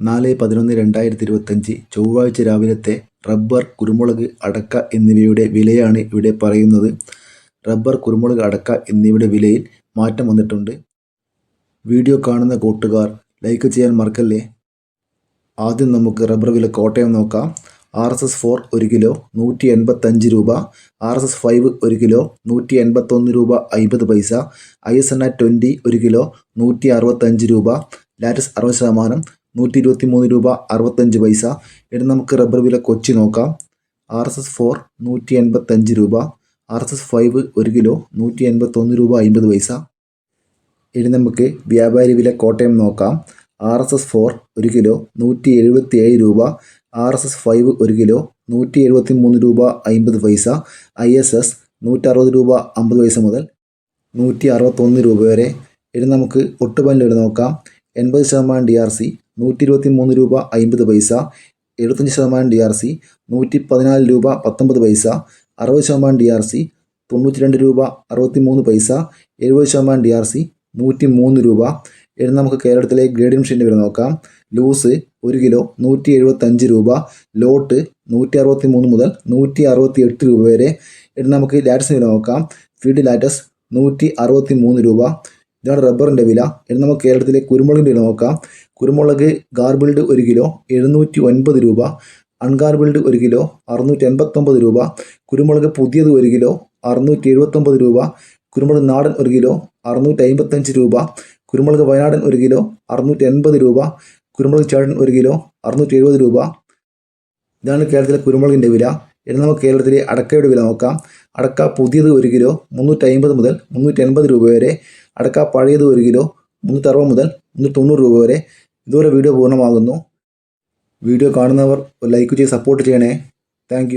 നാല് പതിനൊന്ന് രണ്ടായിരത്തി ഇരുപത്തഞ്ച് ചൊവ്വാഴ്ച രാവിലത്തെ റബ്ബർ കുരുമുളക് അടക്ക എന്നിവയുടെ വിലയാണ് ഇവിടെ പറയുന്നത്. റബ്ബർ കുരുമുളക് അടക്ക എന്നിവയുടെ വിലയിൽ മാറ്റം വന്നിട്ടുണ്ട്. വീഡിയോ കാണുന്ന കൂട്ടുകാർ ലൈക്ക് ചെയ്യാൻ മറക്കല്ലേ? ആദ്യം നമുക്ക് റബ്ബർ വില കോട്ടയം നോക്കാം. ആർ എസ് എസ് ഫോർ ഒരു കിലോ നൂറ്റി എൺപത്തഞ്ച് രൂപ ആർ എസ് എസ് ഫൈവ് ഒരു കിലോ നൂറ്റി എൺപത്തൊന്ന് രൂപ അമ്പത് paisa I S N R twenty ഒരു കിലോ നൂറ്റി അറുപത്തഞ്ച് രൂപ. ലാറ്റസ് അറുപത് ശതമാനം നൂറ്റി ഇരുപത്തി മൂന്ന് രൂപ അറുപത്തഞ്ച് പൈസ. ഇനി നമുക്ക് റബ്ബർ വില കൊച്ചി നോക്കാം. ആർ എസ് എസ് ഫോർ നൂറ്റി എൺപത്തഞ്ച് രൂപ. ആർ എസ് എസ് ഫൈവ് ഒരു കിലോ നൂറ്റി എൺപത്തൊന്ന് രൂപ അമ്പത് പൈസ. ഇനി നമുക്ക് വ്യാപാരി വില കോട്ടയം നോക്കാം. ആർ എസ് എസ് ഫോർ ഒരു കിലോ നൂറ്റി എഴുപത്തി ഏഴ് രൂപ. ആർ എസ് എസ് ഫൈവ് ഒരു കിലോ നൂറ്റി എഴുപത്തി മൂന്ന് രൂപ അമ്പത് പൈസ. ഐ എസ് എസ് നൂറ്ററുപത് രൂപ അമ്പത് പൈസ മുതൽ നൂറ്റി അറുപത്തൊന്ന് രൂപ വരെ. ഇനി നമുക്ക് ഒട്ടുപല്ലിൽ നോക്കാം. എൺപത് ശതമാനം ഡി ആർ സി നൂറ്റി ഇരുപത്തി മൂന്ന് രൂപ അമ്പത് പൈസ എഴുപത്തഞ്ച് ശതമാനം ഡി ആർ സി നൂറ്റി പതിനാല് രൂപ പത്തൊമ്പത് പൈസ അറുപത് ശതമാനം ഡി ആർ സി തൊണ്ണൂറ്റി രണ്ട് രൂപ അറുപത്തി മൂന്ന് പൈസ എഴുപത് ശതമാനം ഡി ആർ സി നൂറ്റി മൂന്ന് രൂപ. ഇനി നമുക്ക് കേരളത്തിലെ ഗ്രേഡിംഗ് മെഷീന്റെ വില നോക്കാം. ലൂസ് ഒരു കിലോ നൂറ്റി എഴുപത്തഞ്ച് രൂപ ലോട്ട് നൂറ്റി അറുപത്തി മൂന്ന് മുതൽ നൂറ്റി അറുപത്തി എട്ട് രൂപ വരെ. ഇനി നമുക്ക് ലാറ്റസിന് വില നോക്കാം. ഫീഡ് ലാറ്റസ് നൂറ്റി അറുപത്തി മൂന്ന് രൂപ. ഇതാണ് റബ്ബറിന്റെ വില. ഇനി നമുക്ക് കേരളത്തിലെ കുരുമുളകിന്റെ വില നോക്കാം. കുരുമുളക് ഗാർബിൾഡ് ഒരു കിലോ എഴുന്നൂറ്റി ഒൻപത് രൂപ. അൺഗാർബിൾഡ് ഒരു കിലോ അറുന്നൂറ്റി എൺപത്തൊമ്പത് രൂപ. കുരുമുളക് പുതിയത് ഒരു കിലോ അറുന്നൂറ്റി എഴുപത്തൊമ്പത് രൂപ. കുരുമുളക് നാടൻ ഒരു കിലോ അറുന്നൂറ്റി അമ്പത്തഞ്ച് രൂപ. കുരുമുളക് വയനാടൻ ഒരു കിലോ അറുന്നൂറ്റി എൺപത് രൂപ. കുരുമുളക് ചേടൻ ഒരു കിലോ അറുന്നൂറ്റി എഴുപത് രൂപ. ഇതാണ് കേരളത്തിലെ കുരുമുളകിന്റെ വില. ഇനി നമുക്ക് കേരളത്തിലെ അടക്കയുടെ വില നോക്കാം. അടക്ക പുതിയത് ഒരു കിലോ മുന്നൂറ്റി അമ്പത് മുതൽ മുന്നൂറ്റി എൺപത് രൂപ വരെ അടക്ക പഴയത് ഒരു കിലോ മുന്നൂറ്റി അറുപത് മുതൽ മുന്നൂറ്റി തൊണ്ണൂറ് രൂപ വരെ. ഇതുവരെ വീഡിയോ പൂർണമാകുന്നു. വീഡിയോ കാണുന്നവർ ലൈക്ക് ചെയ്ത് സപ്പോർട്ട് ചെയ്യണേ. താങ്ക്